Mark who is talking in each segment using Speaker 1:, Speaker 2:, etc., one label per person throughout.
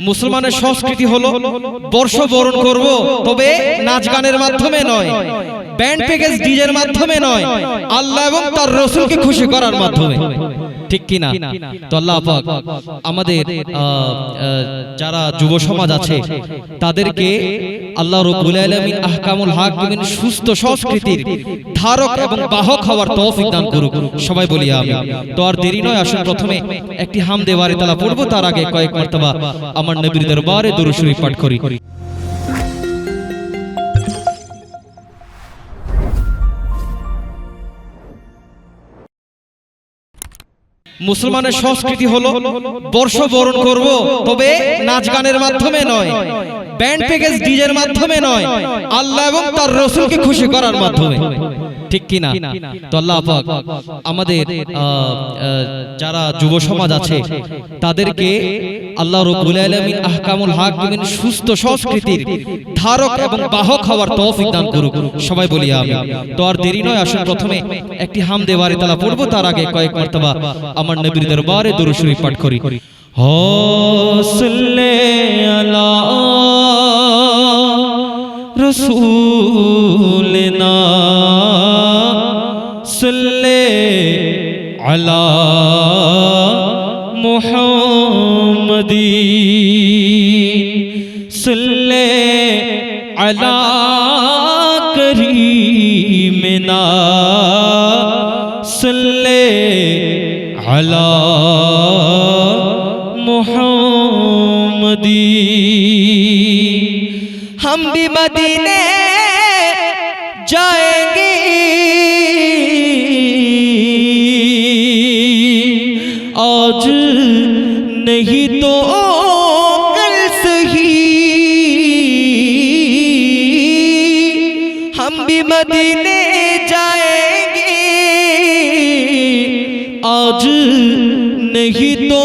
Speaker 1: মুসলমানের সংস্কৃতি হলো বর্ষ বরণ করব তবে নাচ গানের মাধ্যমে নয়। ব্যান্ড প্যাকেজ ডিজের মাধ্যমে নয়। আল্লাহ এবং তার রসুলকে খুশি করার মাধ্যমে। ঠিক কিনা তো আল্লাহ পাক আমাদের যারা যুব সমাজ আছে তাদেরকে আল্লাহ রব্বুল আলামিন আহকামুল হাকিমিন সুস্থ সংস্কৃতির ধারক এবং বাহক হওয়ার তৌফিক দান করুক। সবাই বলি আমি তো আর দেরি নয় আসুন প্রথমে একটি হাম দেওয়ারে তালা পড়ব। তার আগে কয়েক মার্তবা আমার নবীর দরবারে দরুদ শরীফ পাঠ করি। মুসলমানের সংস্কৃতি হলো বর্ষ বরণ করব তবে নাচ গানের মাধ্যমে নয়। ব্যান্ড প্যাকেজ ডিজের মাধ্যমে নয়। আল্লাহ এবং তার রসুলকে খুশি করার মাধ্যমে। ঠিক কিনা? তো আল্লাহ পাক আমাদের যারা যুব সমাজ আছে, তাদেরকে আল্লাহ রব্বুল আলামিন আহকামুল হাকিমিন সুস্থ সংস্কৃতির ধারক এবং বাহক হওয়ার তৌফিক দান করুক। সবাই বলি আমি তো আর দেরি নয়, আসুন প্রথমে একটি হাম দেওয়ারে তালা পড়ব, তার আগে কয়েক মার্তবা আমার নবীর দরবারে দরুদ শরীফ পাঠ করি। হসলে আলা রসুলনা صلی علی محمدی صلی علی کریمنا صلی علی محمدی ہم بھی مدینے جائیں گے नहीं तो कल सही हम भी मदीने जाएंगे आज नहीं तो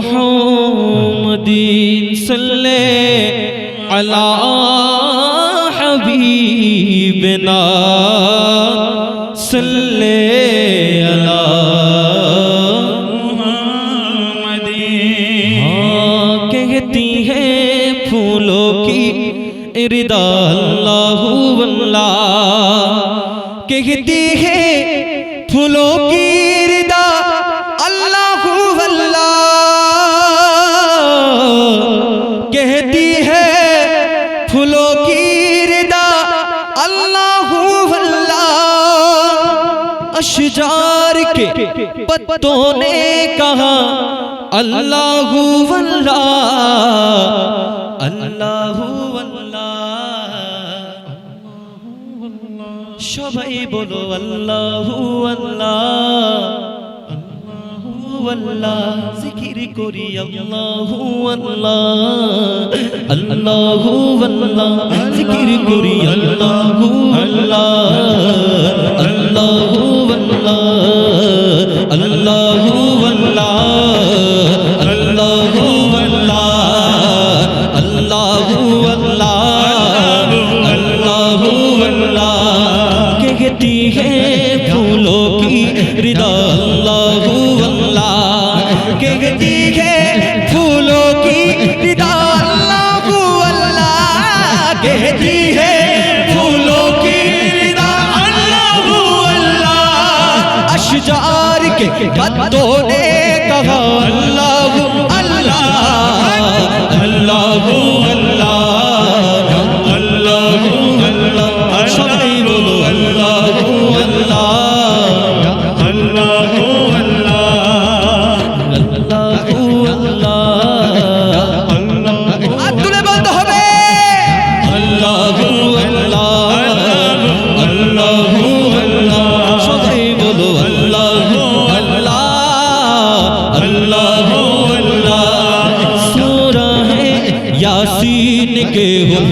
Speaker 1: محمد صلی علی حبیبنا صلی علی ردا اللہ اللہ کہتی ہے پھولوں کی پتوں نے کہا، اللہ اللہ اللہ اللہ سبھی بولو اللہ اللہ اللہ ذکر کری اللہ اللہ اللہ اللہ ذکر کری اللہ اللہ اللہ اللہ اللہ اللہ اللہ اللہ اللہ اللہ کہتی ہے के पत्तों ने कहा अल्लाहू अल्लाह अल्लाहू अल्लाह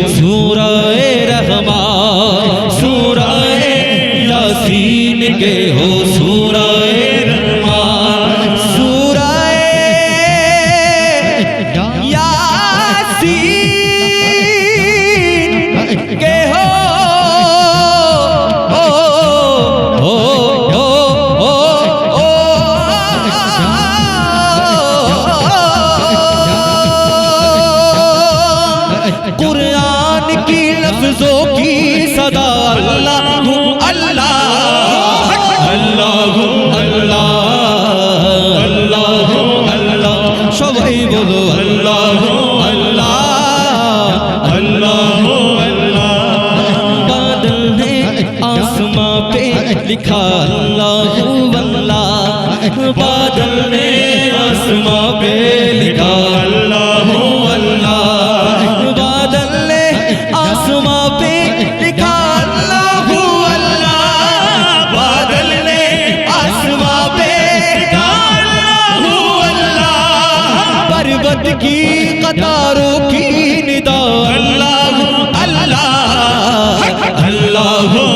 Speaker 1: সূরা لکھا اللہ اللہ بادل میں پہ لکھا اللہ بادل نے آسماں پہ لکھا اللہ بادل نے آسماں پہ اللہ اللہ کی کی اللہ اللہ اللہ۔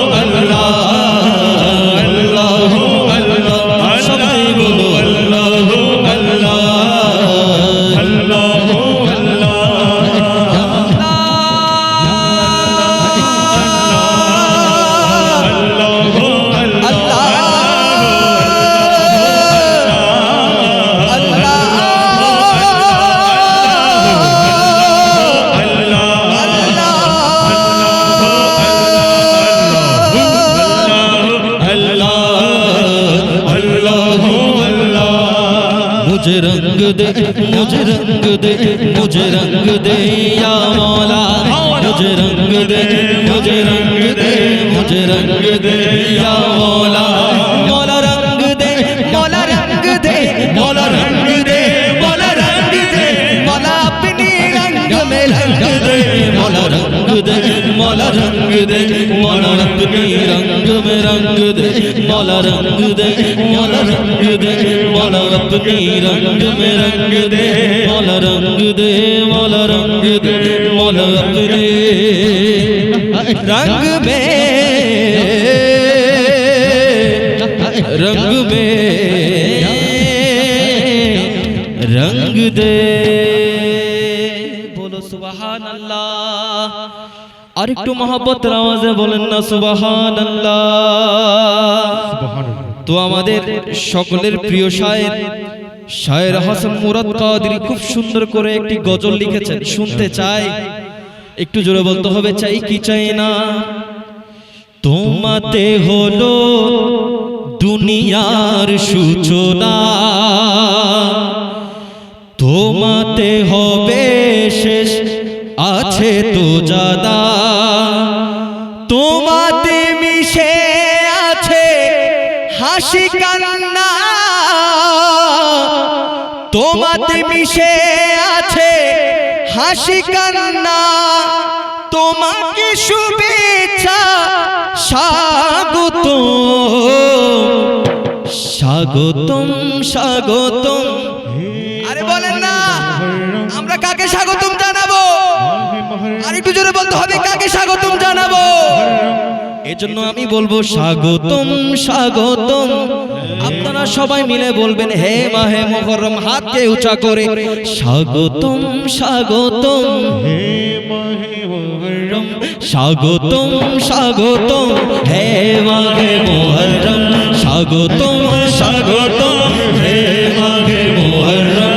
Speaker 1: दे या मौला मौला रंग दे मौला रंग दे मौला रंग दे मौला रंग दे मौला अपनी रंग में रंग दे मौला रंग दे मौला रंग दे मौला अपनी रंग में रंग दे मौला रंग दे मौला रंग दे मौला अपनी रंग में रंग दे मौला रंग दे मौला रंग दे मौला अपने रंग में रंग में रंग दे बोलो सुबहान अल्लाह আর একটু মহাব্বতের আওয়াজে বলেন না সুবাহান তো আমাদের সকলের প্রিয় শায়ের শায়ের হাসান মুরাদ কাদরি খুব সুন্দর করে একটি গজল লিখেছেন শুনতে চাই একটু জোরে বলতে হবে চাই কি চাই না তোমাতে হলো দুনিয়ার সূচনা। তোমাতে হবে শেষ, আছে তো জাদা তোমাতে মিশে আছে হাসি কান্না। তোমাতে মিশে আছে হাসি কান্না। তোমাকে শুভেচ্ছা স্বাগত স্বাগতম স্বাগতম। আরে বলেন না, আমরা কাকে স্বাগতম জানাব? আর একটু জোরে বলতে হবে, কাকে স্বাগতম জানাব? এজন্য আমি বলব, স্বাগতম স্বাগতম। আপনারা সবাই মিলে বলবেন, হে মাহে মোহরম, হাতকে উঁচা করে, স্বাগতম স্বাগতম। স্বাগতম স্বাগতম হে মাঘে মোহরম। স্বাগতম স্বাগতম হে মাঘে মোহরম।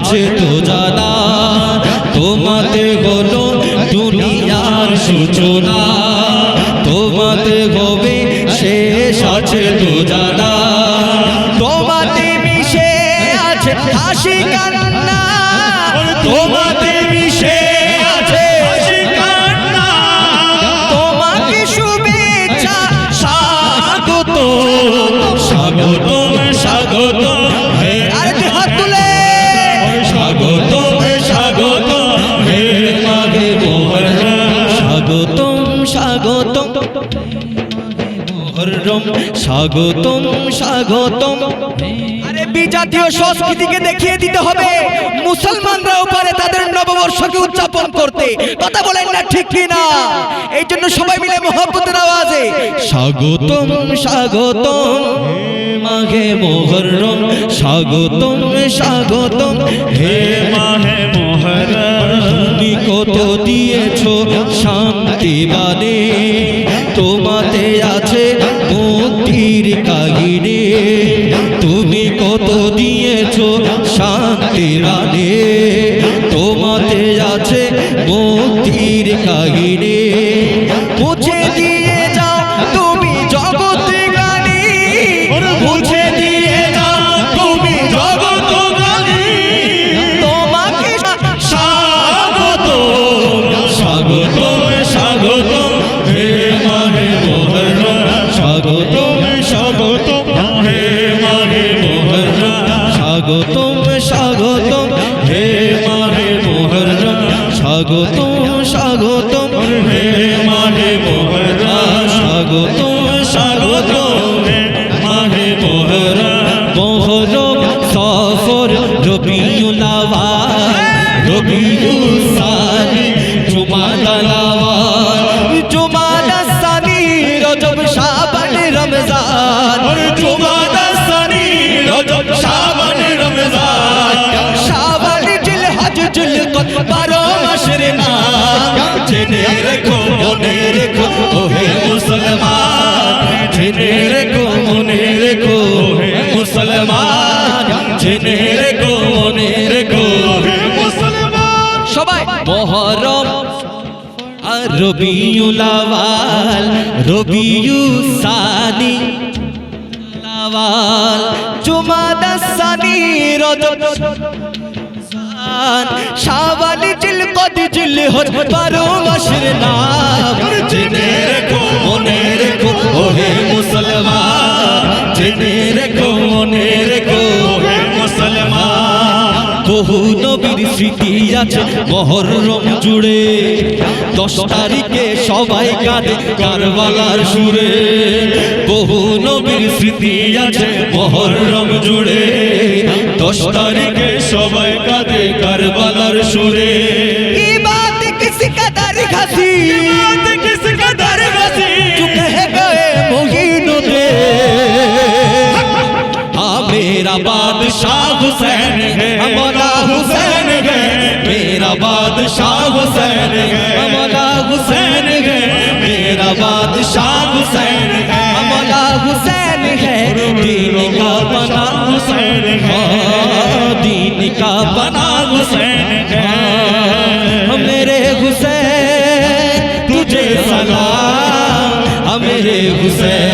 Speaker 1: আছে তো জানা তোমাতে হলো দুনিয়ার সূচনা। তোমাতে হবে শেষ আছে তো জানা তোমাতে মিশে আছে হাসি কান্না। তোমাতে মিশে আছে হাসি তোমাকে শুভেচ্ছা
Speaker 2: স্বাগতম স্বাগতম
Speaker 1: মুহররম স্বাগতম স্বাগতম। আরে বিজাতীয় সংস্কৃতিকে দেখিয়ে দিতে হবে। মুসলমানরাও পারে তাদের নববর্ষকে উদযাপন করতে। কথা বলেন না ঠিক কি না এই জন্য সবাই মিলে মোহব্বতের আওয়াজে। স্বাগতম স্বাগতম। মাঘে মোহররম স্বাগতম স্বাগতম। হে
Speaker 2: মাহে মোহরম।
Speaker 1: তুমি কত দিয়েছ শান্তি বানে তোমাতে আছে মুক্তির কাহিনী তুমি কত দিয়েছ শান্তি স্বাগতম
Speaker 2: স্বাগত হে মাহে মোহরম
Speaker 1: স্বাগত
Speaker 2: স্বাগত হে মাহে মোহরম
Speaker 1: মোহরম সফর রবিউল আওয়াল রবিউল জিল হজ জুল কদ বারো মাসের নাম
Speaker 2: জেনে রেখো মনে রেখো ওহে মুসলমান। জেনে রেখো মনে রেখো ওহে মুসলমান। জেনে রেখো মনে রেখো ওহে মুসলমান।
Speaker 1: সবাই। মহরম। রবিউল আওয়াল রবিউল সানি। আওয়াল জুমাদা সানি রজব। শাবান জিল, কদ জিল হজ বারো মাসের নাম।
Speaker 2: জেনে রেখো, মনে রেখো, ওহে মুসলমান। জেনে রেখো, মনে রেখো, ওহে মুসলমান।
Speaker 1: বহু স্মৃতি আছে মহরম জুড়ে দশ তারিখে সবাই কাঁদে কারবালার সুরে বহু নবীর স্মৃতি আছে মহরম জুড়ে দশ তারিখে
Speaker 2: সবাই কাঁদে কারবালার সুরে
Speaker 1: की बात किसी कदर घसी
Speaker 2: किस कदर गसी
Speaker 1: चुप है गए मोहिनुद्दे हाँ मेरा बादशाह हुसैन है मौला हुसैन है
Speaker 2: بادشاہ حسین
Speaker 1: ہے۔ مولا حسین
Speaker 2: ہے۔ میرا
Speaker 1: بادشاہ حسین
Speaker 2: ہے۔ مولا
Speaker 1: حسین
Speaker 2: ہے۔ دین
Speaker 1: کا بنا حسین ہے۔ دین کا بنا حسین ہے۔ میرے حسین تجھے سلام۔ میرے حسین۔